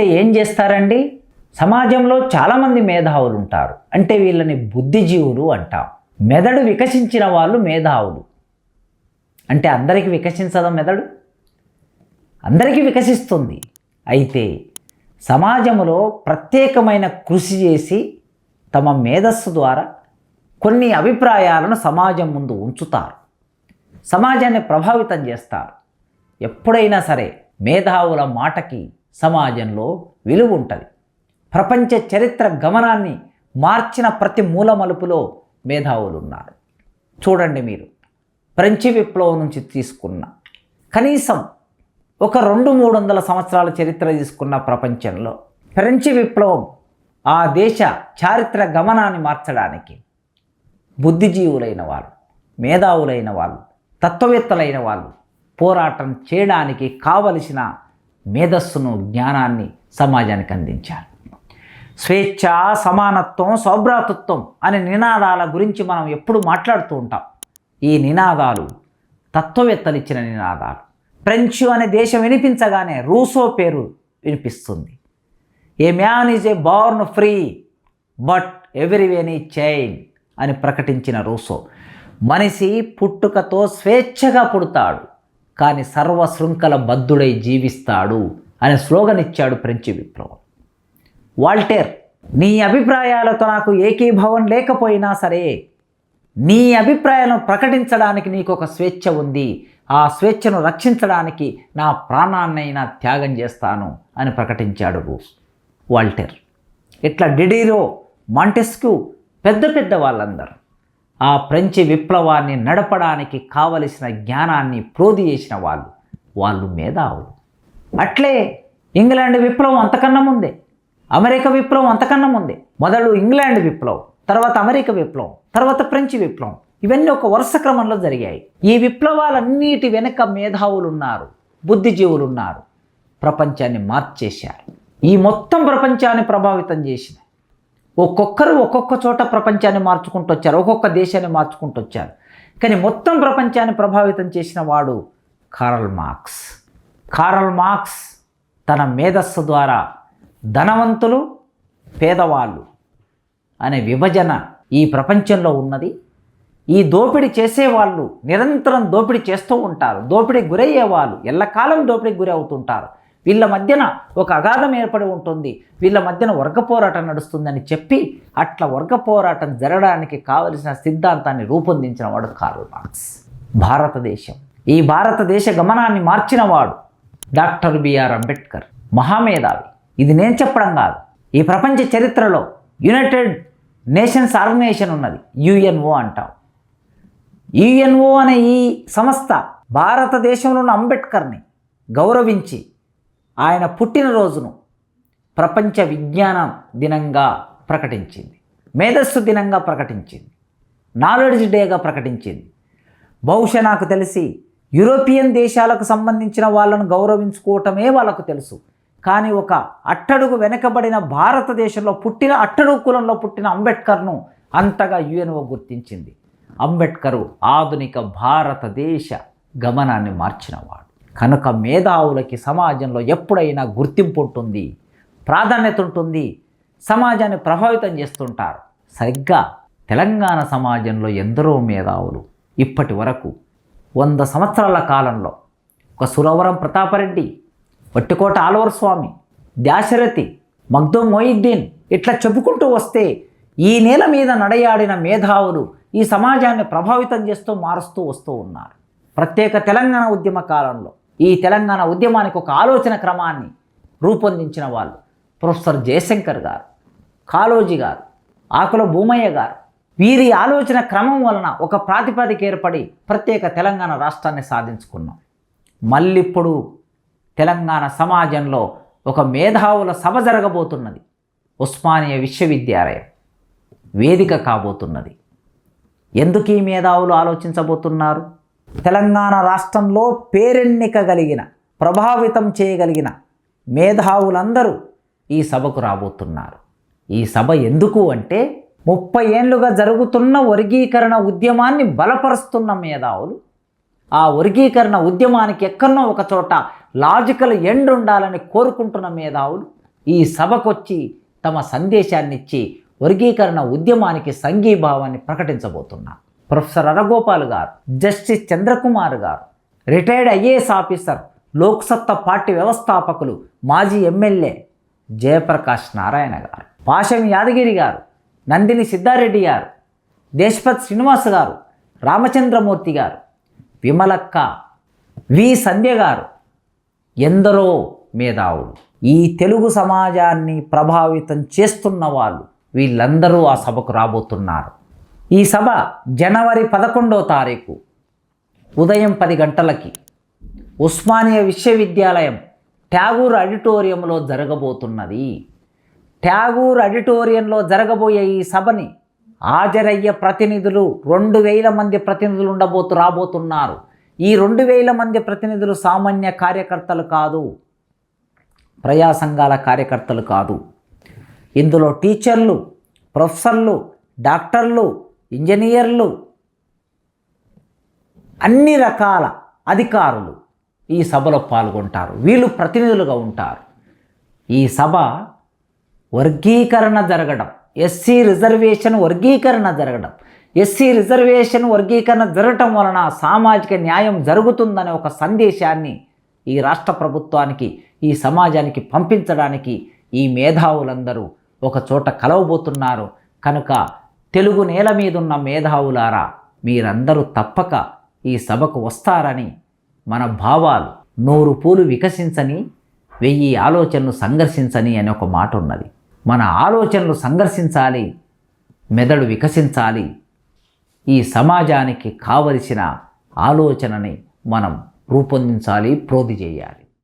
అంటే ఏం చేస్తారండి? సమాజంలో చాలామంది మేధావులు ఉంటారు అంటే వీళ్ళని బుద్ధిజీవులు అంటాం. మెదడు వికసించిన వాళ్ళు మేధావులు. అంటే అందరికీ వికసించదా మెదడు? అందరికీ వికసిస్తుంది. అయితే సమాజంలో ప్రత్యేకమైన కృషి చేసి తమ మేధస్సు ద్వారా కొన్ని అభిప్రాయాలను సమాజం ముందు ఉంచుతారు. సమాజాన్ని ప్రభావితం చేస్తారు. ఎప్పుడైనా సరే మేధావుల మాటకి సమాజంలో విలువ ఉంటుంది. ప్రపంచ చరిత్ర గమనాన్ని మార్చిన ప్రతి మూల మలుపులో మేధావులు ఉన్నారు చూడండి మీరు ఫ్రెంచి విప్లవం నుంచి తీసుకున్న కనీసం ఒక రెండు మూడు వందల సంవత్సరాల చరిత్ర తీసుకున్న ప్రపంచంలో ఫ్రెంచి విప్లవం ఆ దేశ చారిత్ర గమనాన్ని మార్చడానికి బుద్ధిజీవులైన వాళ్ళు మేధావులైన వాళ్ళు తత్వవేత్తలైన వాళ్ళు పోరాటం చేయడానికి కావలసిన మేధస్సును జ్ఞానాన్ని సమాజానికి అందించారు. స్వేచ్ఛ సమానత్వం సౌభ్రాతృత్వం అనే నినాదాల గురించి మనం ఎప్పుడు మాట్లాడుతూ ఉంటాం. ఈ నినాదాలు తత్వవేత్తలు ఇచ్చిన నినాదాలు. ఫ్రెంచ్ అనే దేశం వినిపించగానే రూసో పేరు వినిపిస్తుంది. A man is a born free but everywhere chain అని ప్రకటించిన రూసో. మనిషి పుట్టుకతో స్వేచ్ఛగా పుడతాడు. కానీ సర్వ శృంఖల బద్ధుడై జీవిస్తాడు అనే స్లోగన్ ఇచ్చాడు ఫ్రెంచి విప్లవం. వాల్టేర్ నీ అభిప్రాయాలతో నాకు ఏకీభావం లేకపోయినా సరే నీ అభిప్రాయాలను ప్రకటించడానికి నీకు ఒక స్వేచ్ఛ ఉంది. ఆ స్వేచ్ఛను రక్షించడానికి నా ప్రాణాన్నైనా త్యాగం చేస్తాను అని ప్రకటించాడు రూస్. వాల్టేర్ ఇట్లా డిడీరో మాంటెస్క్యూ పెద్ద పెద్ద వాళ్ళందరూ. ఆ ఫ్రెంచి విప్లవాన్ని నడపడానికి కావలసిన జ్ఞానాన్ని ప్రోది చేసిన వాళ్ళు వాళ్ళు మేధావులు. అట్లే ఇంగ్లాండ్ విప్లవం అంతకన్నా ముందే అమెరికా విప్లవం అంతకన్నా ముందే మొదలు ఇంగ్లాండ్ విప్లవం తర్వాత అమెరికా విప్లవం తర్వాత ఫ్రెంచ్ విప్లవం ఇవన్నీ ఒక వరుస క్రమంలో జరిగాయి. ఈ విప్లవాలన్నిటి వెనుక మేధావులు ఉన్నారు బుద్ధిజీవులు ఉన్నారు ప్రపంచాన్ని మార్చేశారు. ఈ మొత్తం ప్రపంచాన్ని ప్రభావితం చేసిన ఒక్కొక్కరు ఒక్కొక్క చోట ప్రపంచాన్ని మార్చుకుంటూ వచ్చారు ఒక్కొక్క దేశాన్ని మార్చుకుంటూ వచ్చారు. కానీ మొత్తం ప్రపంచాన్ని ప్రభావితం చేసిన వాడు కారల్ మార్క్స్ కారల్ మార్క్స్ తన మేధస్సు ద్వారా ధనవంతులు పేదవాళ్ళు అనే విభజన ఈ ప్రపంచంలో ఉన్నది. ఈ దోపిడీ చేసేవాళ్ళు నిరంతరం దోపిడీ చేస్తూ ఉంటారు దోపిడీ గురయ్యే వాళ్ళు ఎల్లకాలం దోపిడీకి గురి అవుతుంటారు వీళ్ళ మధ్యన ఒక అగాధం ఏర్పడి ఉంటుంది. వీళ్ళ మధ్యన వర్గ పోరాటం నడుస్తుందని చెప్పి అట్లా వర్గ పోరాటం జరగడానికి కావలసిన సిద్ధాంతాన్ని రూపొందించిన వాడు కార్ల్ మార్క్స్. భారతదేశం. ఈ భారతదేశ గమనాన్ని మార్చినవాడు డాక్టర్ బిఆర్ అంబేద్కర్. మహామేధావి. ఇది నేను చెప్పడం కాదు. ఈ ప్రపంచ చరిత్రలో యునైటెడ్ నేషన్స్ ఆర్గనైజేషన్ ఉన్నది. యుఎన్ఓ అంటాం. యుఎన్ఓ అనే ఈ సంస్థ భారతదేశంలో ఉన్న అంబేద్కర్ని గౌరవించి ఆయన పుట్టినరోజును ప్రపంచ విజ్ఞాన దినంగా ప్రకటించింది. మేధస్సు దినంగా ప్రకటించింది. నాలెడ్జ్ డేగా ప్రకటించింది. బహుశా నాకు తెలిసి యూరోపియన్ దేశాలకు సంబంధించిన వాళ్ళను గౌరవించుకోవటమే వాళ్ళకు తెలుసు. కానీ ఒక అట్టడుగు వెనకబడిన భారతదేశంలో పుట్టిన అట్టడుగు కులంలో పుట్టిన అంబేద్కర్ను అంతగా యుఎన్ఓ గుర్తించింది. అంబేద్కరు ఆధునిక భారతదేశ గమనాన్ని మార్చినవాడు. కనుక మేధావులకి సమాజంలో ఎప్పుడైనా గుర్తింపు ఉంటుంది ప్రాధాన్యత ఉంటుంది సమాజాన్ని ప్రభావితం చేస్తుంటారు. సరిగ్గా తెలంగాణ సమాజంలో ఎందరో మేధావులు ఇప్పటి వరకు వంద సంవత్సరాల కాలంలో ఒక సురవరం ప్రతాపరెడ్డి వట్టికోట ఆలవర స్వామి దాశరథి మగ్దుం మొయిద్దీన్ ఇట్లా చెప్పుకుంటూ వస్తే ఈ నేల మీద నడయాడిన మేధావులు ఈ సమాజాన్ని ప్రభావితం చేస్తూ మారుస్తూ వస్తూ ఉన్నారు. ప్రత్యేక తెలంగాణ ఉద్యమ కాలంలో ఈ తెలంగాణ ఉద్యమానికి ఒక ఆలోచన క్రమాన్ని రూపొందించిన వాళ్ళు ప్రొఫెసర్ జయశంకర్ గారు కాళోజీ గారు ఆకుల భూమయ్య గారు. వీరి ఆలోచన క్రమం వలన ఒక ప్రాతిపదిక ఏర్పడి ప్రత్యేక తెలంగాణ రాష్ట్రాన్ని సాధించుకున్నాం. మళ్ళిప్పుడు తెలంగాణ సమాజంలో ఒక మేధావుల సభ జరగబోతున్నది. ఉస్మానియా విశ్వవిద్యాలయం వేదిక కాబోతున్నది. ఎందుకు ఈ మేధావులు ఆలోచించబోతున్నారు? తెలంగాణ రాష్ట్రంలో పేరెన్నిక కలిగిన ప్రభావితం చేయగలిగిన మేధావులందరూ ఈ సభకు రాబోతున్నారు. ఈ సభ ఎందుకు అంటే ముప్పై ఏళ్ళుగా జరుగుతున్న వర్గీకరణ ఉద్యమాన్ని బలపరుస్తున్న మేధావులు. ఆ వర్గీకరణ ఉద్యమానికి ఎక్కడనో ఒక చోట లాజికల్ ఎండ్ ఉండాలని కోరుకుంటున్న మేధావులు ఈ సభకొచ్చి తమ సందేశాన్నిచ్చి వర్గీకరణ ఉద్యమానికి సంఘీభావాన్ని ప్రకటించబోతున్నారు. ప్రొఫెసర్ అరగోపాల్ గారు justice Chandrakumar garu retired IAS officer Loksatta party వ్యవస్థాపకులు మాజీ ఎమ్మెల్యే జయప్రకాష్ నారాయణ గారు పాశం యాదగిరి గారు నందిని సిద్ధారెడ్డి గారు దేశపత్ శ్రీనివాస్ గారు రామచంద్రమూర్తి గారు విమలక్క వి. సంధ్య గారు ఎందరో మేధావులు. ఈ తెలుగు సమాజాన్ని ప్రభావితం చేస్తున్న వాళ్ళు వీళ్ళందరూ ఆ సభకు రాబోతున్నారు. ఈ సభ జనవరి పదకొండో తారీఖు ఉదయం పది గంటలకి ఉస్మానియా విశ్వవిద్యాలయం ట్యాగూర్ ఆడిటోరియంలో జరగబోతున్నది. ట్యాగూర్ ఆడిటోరియంలో జరగబోయే ఈ సభని హాజరయ్యే ప్రతినిధులు రెండు వేల మంది ప్రతినిధులు ఉండబోతు రాబోతున్నారు. ఈ రెండు వేల మంది ప్రతినిధులు సామాన్య కార్యకర్తలు కాదు ప్రజా సంఘాల కార్యకర్తలు కాదు. ఇందులో టీచర్లు ప్రొఫెసర్లు డాక్టర్లు ఇంజనీర్లు అన్ని రకాల అధికారులు ఈ సభలో పాల్గొంటారు. వీళ్ళు ప్రతినిధులుగా ఉంటారు. ఈ సభ వర్గీకరణ జరగడం ఎస్సీ రిజర్వేషన్ వర్గీకరణ జరగడం ఎస్సీ రిజర్వేషన్ వర్గీకరణ జరగటం వలన సామాజిక న్యాయం జరుగుతుందనే ఒక సందేశాన్ని ఈ రాష్ట్ర ప్రభుత్వానికి ఈ సమాజానికి పంపించడానికి ఈ మేధావులందరూ ఒక చోట కలవబోతున్నారు. కనుక తెలుగు నేల మీదున్న మేధావులారా మీరందరూ తప్పక ఈ సభకు వస్తారని మన భావాలు నూరు పూలు వికసించని వెయ్యి ఆలోచనలు సంఘర్షించని అనే ఒక మాట ఉన్నది. మన ఆలోచనలు సంఘర్షించాలి మెదడు వికసించాలి. ఈ సమాజానికి కావలసిన ఆలోచనని మనం రూపొందించాలి ప్రోధి చేయాలి.